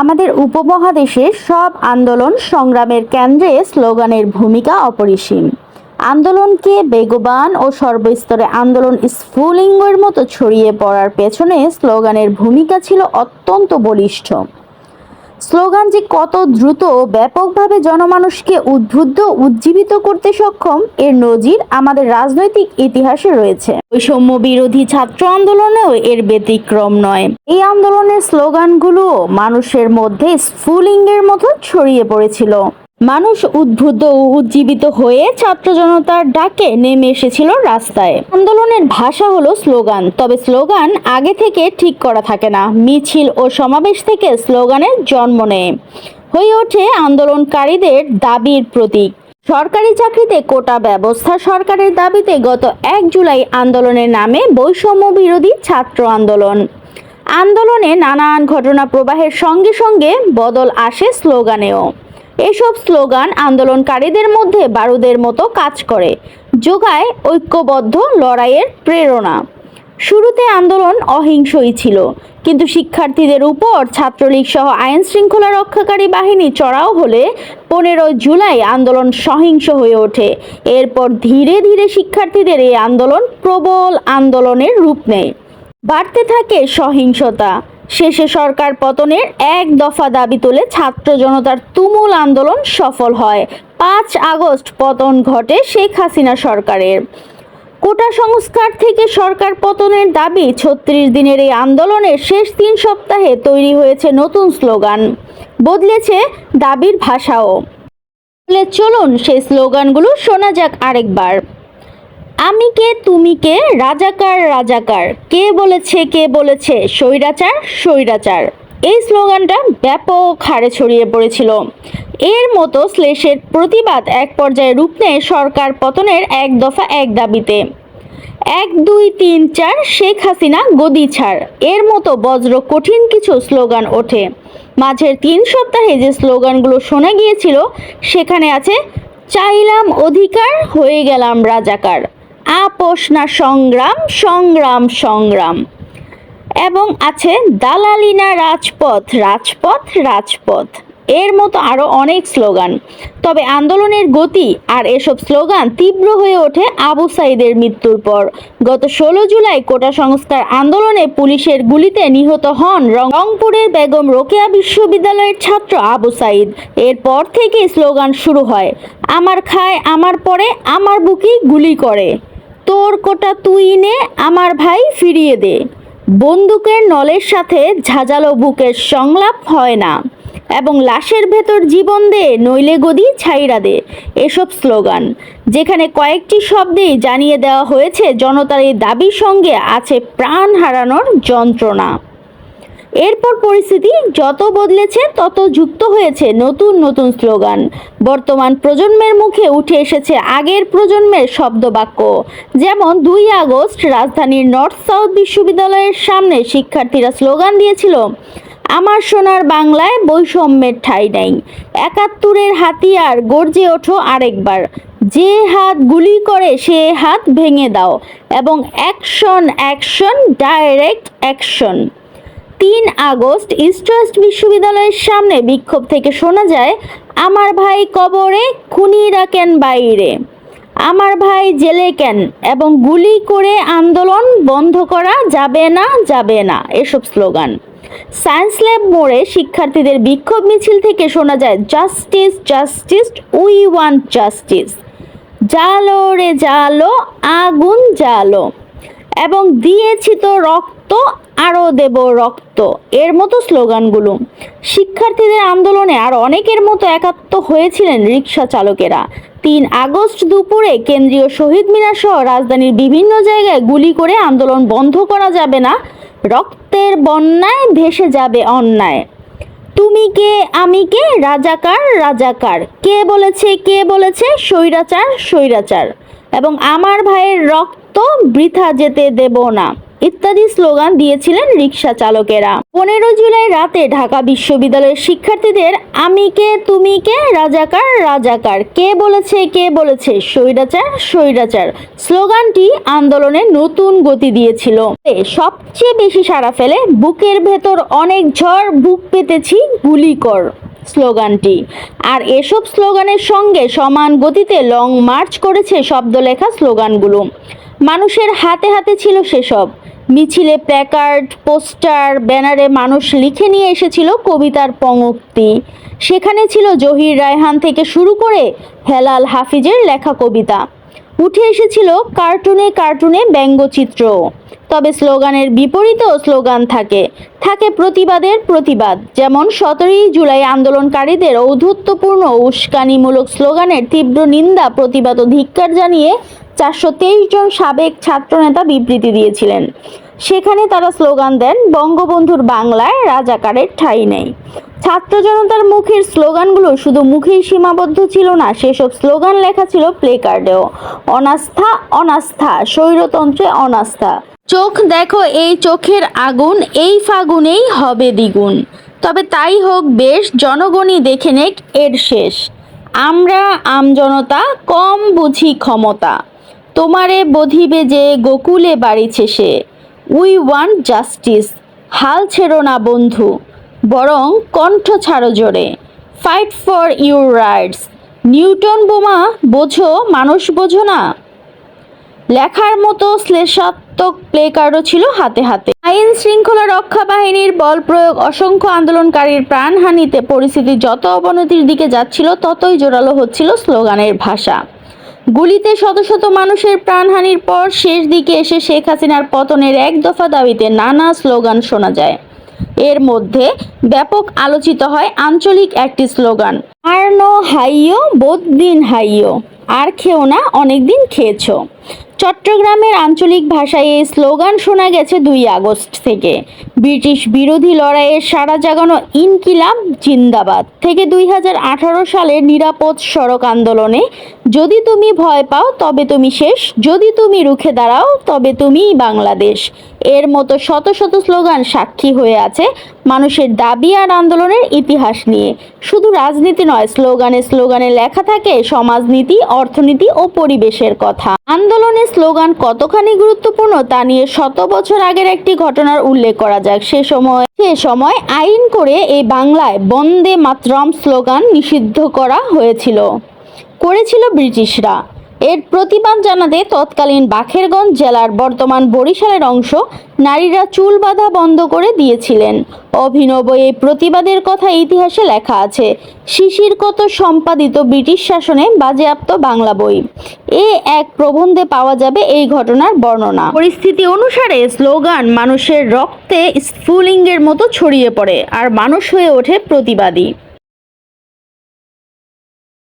আমাদের উপমহাদেশের সব আন্দোলন সংগ্রামের কেন্দ্রে স্লোগানের ভূমিকা অপরিসীম। আন্দোলনকে বেগবান ও সর্বস্তরে আন্দোলন স্ফুলিঙ্গের মতো ছড়িয়ে পড়ার পেছনে স্লোগানের ভূমিকা ছিল অত্যন্ত বলিষ্ঠ। স্লোগান যে কত দ্রুত ব্যাপকভাবে জনমানুষকে উদ্বুদ্ধ, উজ্জীবিত করতে সক্ষম, এর নজির আমাদের রাজনৈতিক ইতিহাসে রয়েছে। বৈষম্য বিরোধী ছাত্র আন্দোলনেও এর ব্যতিক্রম নয়। এই আন্দোলনের স্লোগানগুলো মানুষের মধ্যে স্ফুলিঙ্গের মতো ছড়িয়ে পড়েছিল। মানুষ উদ্বুদ্ধ ও উজ্জীবিত হয়ে ছাত্র জনতার ডাকে নেমে এসেছিল রাস্তায়। আন্দোলনের ভাষা হলো স্লোগান, তবে স্লোগান আগে থেকে ঠিক করা থাকে না। মিছিল ও সমাবেশ থেকে স্লোগানের জন্ম নেয়। হয়ে ওঠে আন্দোলনকারীদের দাবির প্রতীক। সরকারি চাকরিতে কোটা ব্যবস্থা সরকারের দাবিতে গত এক জুলাই আন্দোলনের নামে বৈষম্য বিরোধী ছাত্র আন্দোলন। আন্দোলনে নানান ঘটনা প্রবাহের সঙ্গে সঙ্গে বদল আসে স্লোগানেও। এসব স্লোগান আন্দোলনকারীদের মধ্যে বারুদের মতো কাজ করে, যোগায় ঐক্যবদ্ধ লড়াইয়ের প্রেরণা। শুরুতে আন্দোলন অহিংসই ছিল, কিন্তু শিক্ষার্থীদের উপর ছাত্রলীগ সহ আইন শৃঙ্খলা রক্ষাকারী বাহিনী চড়াও হলে পনেরোই জুলাই আন্দোলন সহিংস হয়ে ওঠে। এরপর ধীরে ধীরে শিক্ষার্থীদের এই আন্দোলন প্রবল আন্দোলনের রূপ নেয়। বাড়তে থাকে সহিংসতা। শেষে সরকার পতনের এক দফা দাবি তুলে ছাত্র জনতার তুমুল আন্দোলন সফল হয়। পাঁচ আগস্ট পতন ঘটে শেখ হাসিনা সরকারের। কোটা সংস্কার থেকে সরকার পতনের দাবি ছত্রিশ দিনের এই আন্দোলনের শেষ তিন সপ্তাহে তৈরি হয়েছে নতুন স্লোগান। বদলেছে দাবির ভাষাও। চলুন সেই স্লোগানগুলো শোনা যাক আরেকবার। আমি কে, তুমি কে? রাজাকার রাজাকার। কে বলেছে কে বলেছে? স্বৈরাচার স্বৈরাচার। এই স্লোগানটা ব্যাপক হারে ছড়িয়ে পড়েছিল। এর মতো শ্লেষের প্রতিবাদ এক পর্যায়ে রূপ নেয় সরকার পতনের এক দফা এক দাবিতে। এক, দুই, তিন, চার, শেখ হাসিনা গদি ছাড়। এর মতো বজ্র, কঠিন কিছু স্লোগান ওঠে। মাঝের তিন সপ্তাহে যে স্লোগানগুলো শোনা গিয়েছিল, সেখানে আছে, চাইলাম অধিকার, হয়ে গেলাম রাজাকার। আপোষ না সংগ্রাম সংগ্রাম সংগ্রাম। এবং আছে দালালিনা রাজপথ রাজপথ রাজপথ। এর মতো আরও অনেক স্লোগান। তবে আন্দোলনের গতি আর এসব স্লোগান তীব্র হয়ে ওঠে আবু সাইদের মৃত্যুর পর। গত ষোলো জুলাই কোটা সংস্কার আন্দোলনে পুলিশের গুলিতে নিহত হন রংপুরের বেগম রোকেয়া বিশ্ববিদ্যালয়ের ছাত্র আবু সাইদ। এরপর থেকে স্লোগান শুরু হয়, আমার খায়, আমার পরে, আমার বুকেই গুলি করে। তোর কোটা তুই নে, আমার ভাই ফিরিয়ে দে। বন্দুকের নলের সাথে ঝাঁঝালো বুকের সংলাপ হয় না, এবং লাশের ভেতর জীবন দে, নইলে গদি ছাইরা দে, এসব স্লোগান। যেখানে কয়েকটি শব্দেই জানিয়ে দেওয়া হয়েছে, জনতার এই দাবির সঙ্গে আছে প্রাণ হারানোর যন্ত্রণা। এরপর পরিস্থিতি যত বদলেছে, তত যুক্ত হয়েছে নতুন নতুন স্লোগান। বর্তমান প্রজন্মের মুখে উঠে এসেছে আগের প্রজন্মের শব্দবাক্য। যেমন, দুই আগস্ট রাজধানীর নর্থ সাউথ বিশ্ববিদ্যালয়ের সামনে শিক্ষার্থীরা স্লোগান দিয়েছিল, আমার সোনার বাংলায় বৈষম্যের ঠাঁই নাই। একাত্তরের হাতিয়ার গর্জে ওঠো আরেকবার। যে হাত গুলি করে, সে হাত ভেঙে দাও। এবং অ্যাকশন অ্যাকশন, ডাইরেক্ট অ্যাকশন। তিন আগস্ট ইস্ট ওয়েস্ট বিশ্ববিদ্যালয়ের সামনে বিক্ষোভ থেকে শোনা যায়, আমার ভাই কবরে খুনিরা কেন বাইরে। আমার ভাই জেলে কেন? এবং গুলি করে আন্দোলন বন্ধ করা যাবে না যাবে না। এসব স্লোগান। সায়েন্স ল্যাব মোড়ে শিক্ষার্থীদের বিক্ষোভ মিছিল থেকে শোনা যায়, justice justice, we want justice. জালো রে জালো, আগুন জালো এবং দিয়েছি তো রক্ত, আরও দেব রক্ত। এর মতো স্লোগানগুলো। শিক্ষার্থীদের আন্দোলনে আর অনেকের মতো একাত্ম হয়েছিলেন রিক্সা চালকেরা। তিন আগস্ট দুপুরে কেন্দ্রীয় শহীদ মিনার সহ রাজধানীর বিভিন্ন জায়গায় গুলি করে আন্দোলন বন্ধ করা যাবে না। রক্তের বন্যায় ভেসে যাবে অন্যায়। তুমি কে, আমি কে? রাজাকার রাজাকার। কে বলেছে কে বলেছে? স্বৈরাচার স্বৈরাচার। এবং আমার ভাইয়ের রক্ত বৃথা যেতে দেব না। ইত্যাদি স্লোগান দিয়েছিলেন রিক্সা চালকেরা। পনেরো জুলাই রাতে ঢাকা বিশ্ববিদ্যালয়ের শিক্ষার্থীদের, আমি কে, তুমি কে, রাজাকার রাজাকার, কে বলেছে কে বলেছে, স্বৈরাচার স্বৈরাচার? স্লোগানটি আন্দোলনে নতুন গতি দিয়েছিল। সবচেয়ে বেশি সাড়া ফেলে, বুকের ভেতর অনেক ঝড়, বুক পেতেছি, গুলি কর। স্লোগানটি। আর এসব স্লোগানের সঙ্গে সমান গতিতে লং মার্চ করেছে শব্দলেখা স্লোগানগুলো। মানুষের হাতে হাতে ছিল সেসব। মিছিলে প্ল্যাকার্ড, পোস্টার, ব্যানারে মানুষ লিখে নিয়ে এসেছিল কবিতার পঙ্ক্তি। সেখানে ছিল জহির রায়হান থেকে শুরু করে হেলাল হাফিজের লেখা কবিতা। উঠে এসেছিল কার্টুনে কার্টুনে ব্যঙ্গচিত্র। তবে স্লোগানের বিপরীতেও স্লোগান থাকে। থাকে প্রতিবাদের প্রতিবাদ, যেমন সতেরোই জুলাই আন্দোলনকারীদের ঔদ্ধত্যপূর্ণ উস্কানিমূলক স্লোগানের তীব্র নিন্দা, প্রতিবাদ ও ধিক্কার জানিয়ে চারশো তেইশ জন সাবেক ছাত্রনেতা বিবৃতি দিয়েছিলেন। সেখানে তারা স্লোগান দেন, বঙ্গবন্ধুর বাংলায় রাজাকারের ঠাঁই নেই। ছাত্র জনতার মুখের স্লোগানগুলো শুধু মুখেই সীমাবদ্ধ ছিল না, সেসব স্লোগান লেখা ছিল প্লে কার্ডেও। অনাস্থা অনাস্থা, স্বৈরতন্ত্রে অনাস্থা। চোখ দেখো এই চোখের আগুন, এই ফাগুনেই হবে দ্বিগুণ। তবে তাই হোক বেশ, জনগণই দেখে নেক এর শেষ। আমরা আমজনতা কম বুঝি ক্ষমতা। তোমারে বধিবে যে গোকুলে বাড়িছে সে। We want justice. হাল ছেড়ো না, বন্ধু। বরং কণ্ঠ ছাড়ো জোরে। Fight for your rights. Newton বোমা, বোঝো, মানুষ বোঝো না। লেখার মতো শ্লেষাত্মক প্লে কার্ডও ছিল হাতে হাতে। আইন শৃঙ্খলা রক্ষা বাহিনীর বল প্রয়োগ অসংখ্য আন্দোলনকারীর প্রাণহানিতে পরিস্থিতি যত অবনতির দিকে যাচ্ছিল, ততই জোরালো হচ্ছিল স্লোগানের ভাষা। গুলিতে শত শত মানুষের প্রাণহানির পর শেষ দিকে এসে শেখ হাসিনার পতনের এক দফা দাবিতে নানা স্লোগান শোনা যায়। এর মধ্যে ব্যাপক আলোচিত হয় আঞ্চলিক একটি স্লোগান আর্নো হাইয়ো দিন হাইয়ো। আর খেও না অনেক দিন খেয়েছো। চট্টগ্রামের আঞ্চলিক ভাষায় এই স্লোগান শোনা গেছে দুই আগস্ট থেকে। ব্রিটিশ বিরোধী লড়াইয়ের সারা জাগানো ইনকিলাব জিন্দাবাদ। থেকে দুই হাজার আঠারো সালের নিরাপদ সড়ক আন্দোলনে, যদি তুমি ভয় পাও, তবে তুমি শেষ। যদি তুমি রুখে দাঁড়াও, তবে তুমিই বাংলাদেশ। এর মতো শত শত স্লোগান সাক্ষী হয়ে আছে মানুষের দাবি আর আন্দোলনের ইতিহাস নিয়ে। শুধু রাজনীতি নয়, স্লোগানে স্লোগানে লেখা থাকে সমাজনীতি, অর্থনীতি ও পরিবেশের কথা। আন্দোলনে স্লোগান কতখানি গুরুত্বপূর্ণ তা নিয়ে শত বছর আগের একটি ঘটনার উল্লেখ করা যাক। সে সময় সে সময় আইন করে এই বাংলায় বন্দে মাতরম স্লোগান নিষিদ্ধ করা হয়েছিল। করেছিল ব্রিটিশরা। এর প্রতিবাদ জানাতে তৎকালীন বাখেরগঞ্জ জেলার বর্তমান বরিশালের অংশ নারীরা চুল বাঁধা বন্ধ করে দিয়েছিলেন। অভিনব এই প্রতিবাদের কথা ইতিহাসে লেখা আছে। শিশির কত সম্পাদিত ব্রিটিশ শাসনে বাজেয়াপ্ত বাংলা বই। এ এক প্রবন্ধে পাওয়া যাবে এই ঘটনার বর্ণনা। পরিস্থিতি অনুসারে স্লোগান, মানুষের রক্তে স্ফুলিঙ্গের মতো ছড়িয়ে পড়ে, আর মানুষ হয়ে ওঠে প্রতিবাদী।